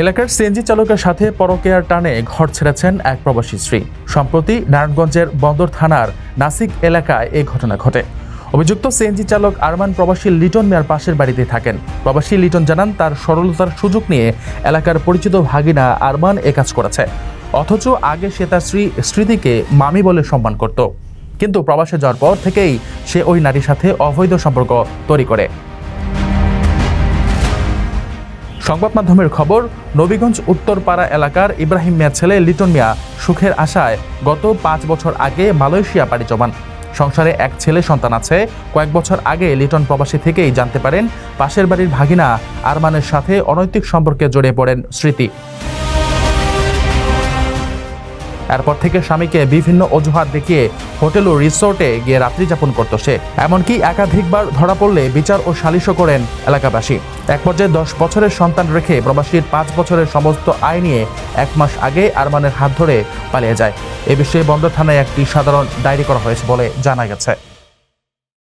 এলাকার সিএনজি চালকের সাথে পরকেয়ার টানে ঘর ছেড়েছেন এক প্রবাসী স্ত্রী। সম্প্রতি নারায়ণগঞ্জের বন্দর থানার নাসিক এলাকায় এই ঘটনা ঘটে। অভিযুক্ত সিএনজি চালক আরমান প্রবাসী লিটন মেয়ার পাশের বাড়িতে থাকেন। প্রবাসী লিটন জানান, তার সরলতার সুযোগ নিয়ে এলাকার পরিচিত ভাগিনা আরমান এ কাজ করেছে। অথচ আগে সে তার স্ত্রী, স্মৃতিকে মামি বলে সম্মান করত। কিন্তু প্রবাসে যাওয়ার পর থেকেই সে ওই নারীর সাথে অবৈধ সম্পর্ক তৈরি করে। সংবাদ মাধ্যমের খবর, নবীগঞ্জ উত্তরপাড়া এলাকার ইব্রাহিম মিয়ার ছেলে লিটন মিয়া সুখের আশায় গত পাঁচ বছর আগে মালয়েশিয়া পাড়ি জমান। সংসারে এক ছেলে সন্তান আছে। কয়েক বছর আগে লিটন প্রবাসী থেকেই জানতে পারেন, পাশের বাড়ির ভাগিনা আরমানের সাথে অনৈতিক সম্পর্কে জড়িয়ে পড়েন স্মৃতি। এরপর থেকে স্বামীকে বিভিন্ন অজুহাত দেখিয়ে হোটেল ও রিসোর্টে গিয়ে রাত্রি যাপন করত সে। এমনকি একাধিকবার ধরা পড়লে বিচার ও সালিশও করেন এলাকাবাসী। এক পর্যায়ে দশ বছরের সন্তান রেখে প্রবাসীর পাঁচ বছরের সমস্ত আয় নিয়ে এক মাস আগে আরমানের হাত ধরে পালিয়ে যায়। এ বিষয়ে বন্দর থানায় একটি সাধারণ ডায়েরি করা হয়েছে বলে জানা গেছে।